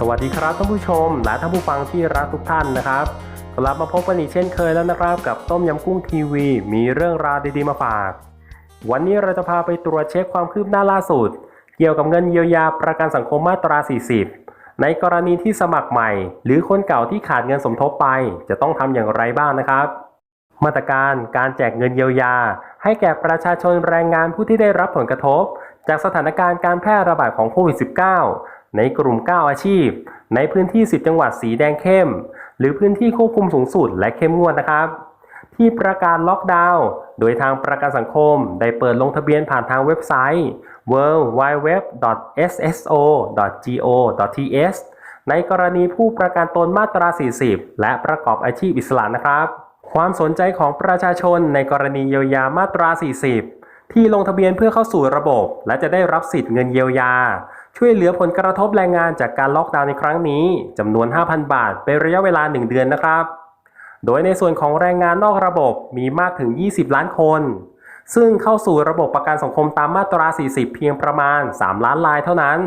สวัสดีครับท่านผู้ชมและท่านผู้ฟังที่รักทุกท่านนะครับกลับมาพบกันอีกเช่นเคยแล้วนะครับ กับต้มยำกุ้งทีวี มีเรื่องราวดีๆมาฝาก วันนี้เราจะพาไปตรวจเช็คความคืบหน้าล่าสุด เกี่ยวกับเงินเยียวยาประกันสังคมมาตรา 40 ในกรณีที่สมัครใหม่ หรือคนเก่าที่ขาดเงินสมทบไป จะต้องทำอย่างไรบ้างนะครับ มาตรการการแจกเงินเยียวยา ให้แก่ประชาชนแรงงานผู้ที่ได้รับผลกระทบ จากสถานการณ์การแพร่ระบาดของโควิด -19 ในกลุ่ม 9 อาชีพ ในพื้นที่ 10 จังหวัดสีแดงเข้ม หรือพื้นที่ควบคุมสูงสุดและเข้มงวดนะครับ ที่ประกาศล็อกดาวน์โดยทางประกันสังคม ได้เปิดลงทะเบียนผ่านทางเว็บไซต์ www.sso.go.th ในกรณีผู้ประกันตนมาตรา 40 และประกอบอาชีพอิสระนะครับ ความสนใจของประชาชนในกรณีเยียวยามาตรา 40 ที่ลงทะเบียนเพื่อเข้าสู่ระบบ และจะได้รับสิทธิ์เงินเยียวยา ช่วยเหลือผลกระทบแรงงานจากการล็อกดาวน์ในครั้งนี้จำนวน 5,000 บาท เป็นระยะเวลา 1 เดือนนะครับ โดยในส่วนของแรงงานนอกระบบมีมากถึง 20 ล้านคน ซึ่งเข้าสู่ระบบประกันสังคมตามมาตรา 40 เพียงประมาณ 3 ล้านรายเท่านั้น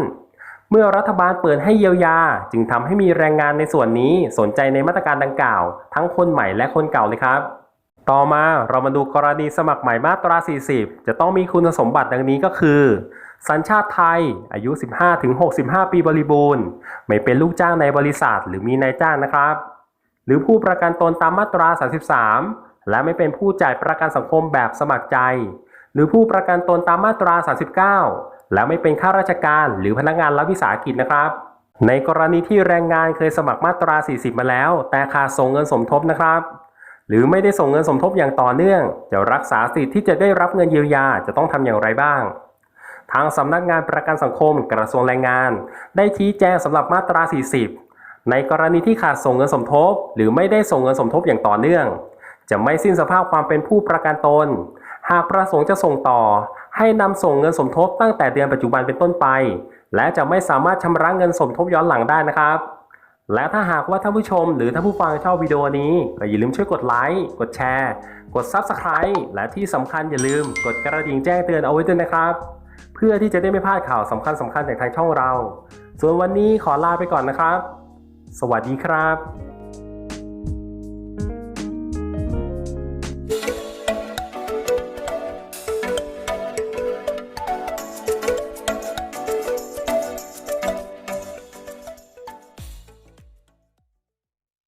เมื่อรัฐบาลเปิดให้เยียวยา จึงทำให้มีแรงงานในส่วนนี้สนใจในมาตรการดังกล่าว ทั้งคนใหม่และคนเก่าเลยครับ ต่อมาเรามาดูกรณีสมัครใหม่มาตรา 40 จะต้องมีคุณสมบัติดังนี้ก็คือ สัญชาติไทย อายุ 15-65 ปีบริบูรณ์ ไม่เป็นลูกจ้างในบริษัทหรือมีนายจ้างนะครับ หรือผู้ประกันตนตามมาตรา 33 และไม่เป็นผู้จ่ายประกันสังคมแบบสมัครใจ หรือผู้ประกันตนตามมาตรา 39 และไม่เป็นข้าราชการหรือพนักงานรัฐวิสาหกิจนะครับ ในกรณีที่แรงงานเคยสมัครมาตรา 40 มาแล้ว แต่ขาดส่งเงินสมทบนะครับหรือไม่ได้ส่งเงินสมทบอย่างต่อเนื่อง จะรักษาสิทธิ์ที่จะได้รับเงินเยียวยาจะต้องทำอย่างไรบ้าง ทางสำนักงานประกันสังคมกระทรวงแรงงาน ได้ชี้แจงสำหรับมาตรา 40 ในกรณีที่ขาดส่งเงินสมทบ หรือไม่ได้ส่งเงินสมทบอย่างต่อเนื่อง จะไม่สิ้นสภาพความเป็นผู้ประกันตน หากประสงค์จะส่งต่อ ให้นำส่งเงินสมทบตั้งแต่เดือนปัจจุบันเป็นต้นไป และจะไม่สามารถชำระเงินสมทบย้อนหลังได้นะครับ และถ้าหากว่าท่านผู้ชมหรือท่านผู้ฟังชอบวิดีโอนี้ก็อย่าลืมช่วยกดไลค์กดแชร์ กด Subscribe และที่สำคัญอย่าลืม กดกระดิ่งแจ้งเตือนเอาไว้ด้วยนะครับ เพื่อที่จะได้ไม่พลาดข่าวสำคัญสำคัญจากทางช่องเรา ส่วนวันนี้ขอลาไปก่อนนะครับ สวัสดีครับ